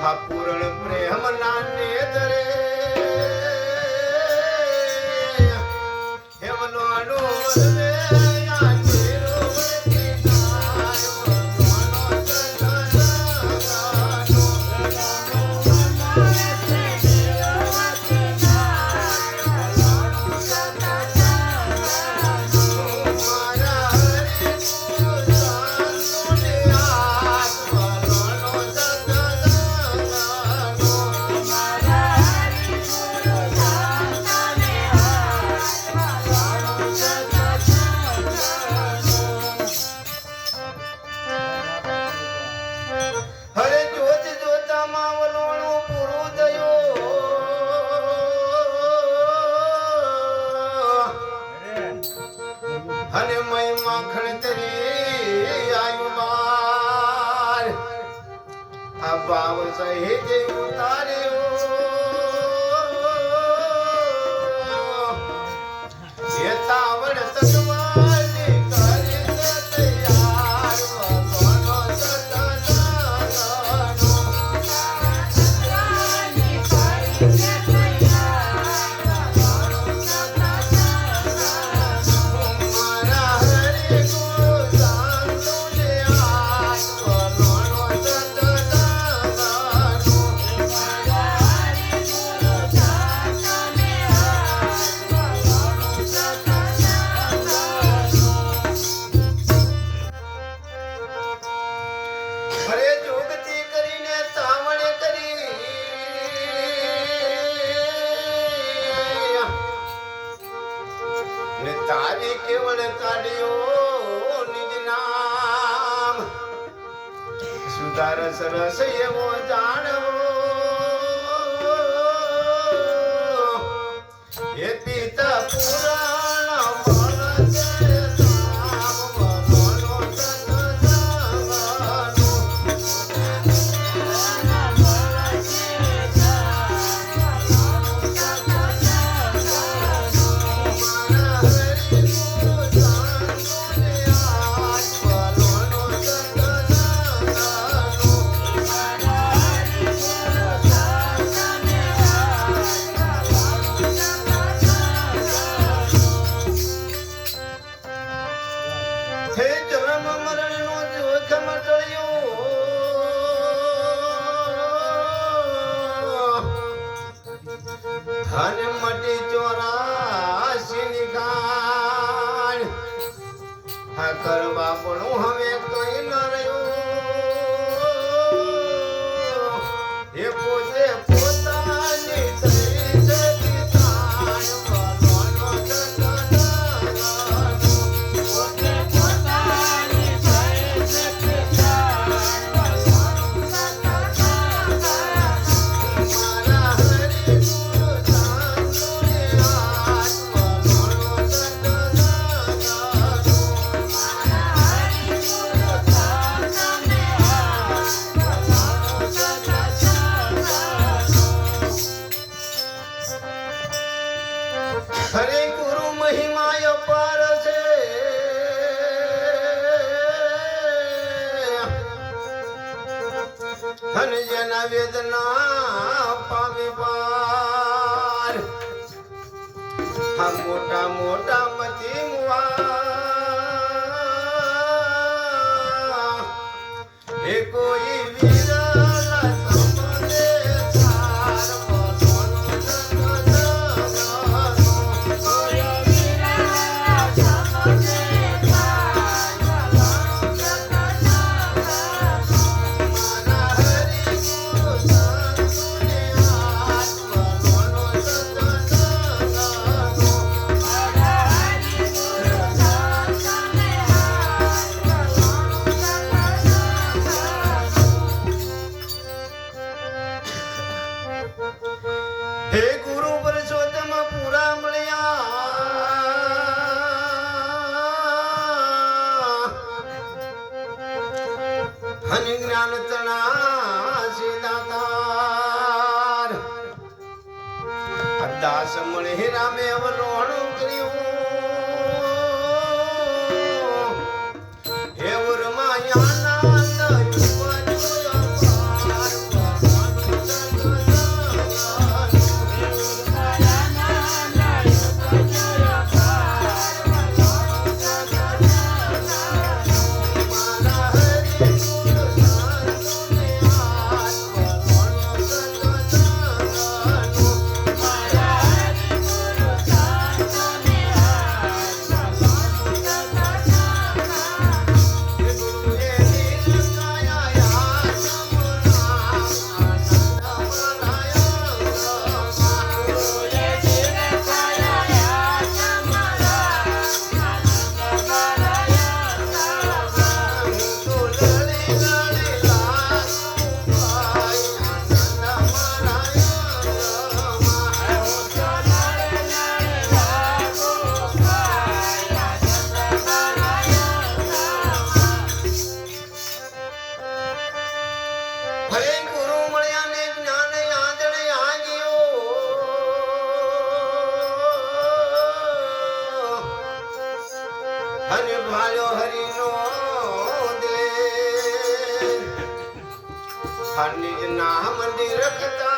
ઠાકુરણ પ્રેમ નાને ધરે. کڻ ته ري آي اسان ور રસ રસ એવો જાણવો. એથી તપુરા ધન મટી ચોરાશી નિકાળ હા કરવા પણ હવે જેના વેદના પામે પાર. આ મોટા મોટા મતી મુવા કોઈ દાસ મળે રામે અવલોહન હરે ગુરુ મળ્યા ને જ્ઞાન આંધળે આગિયો અને ભાળ્યો હરિનો દે હરની જ ના મંદિર રખતા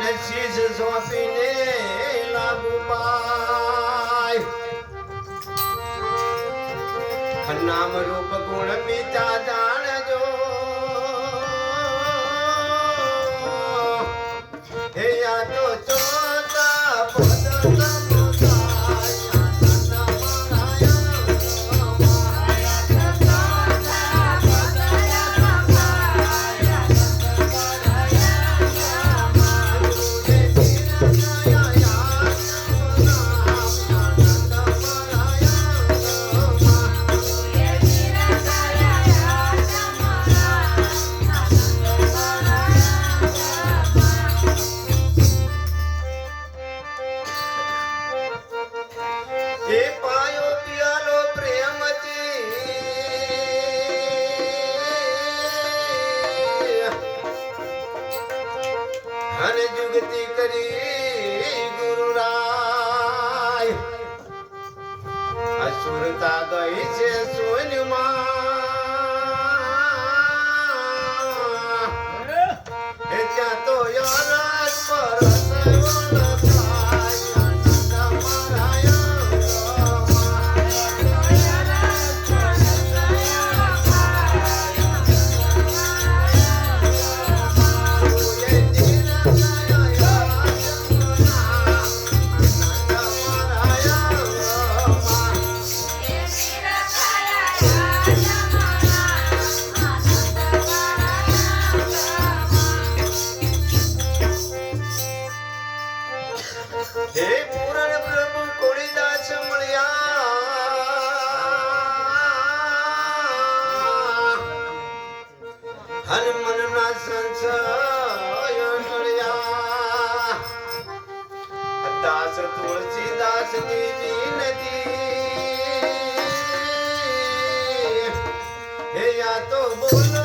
અને શીશ સોંપીને લાગુ પાય. નામ રૂપ ગુણ પિતા દાસ તુલસીદાસની વિનતી હે તો બોલ.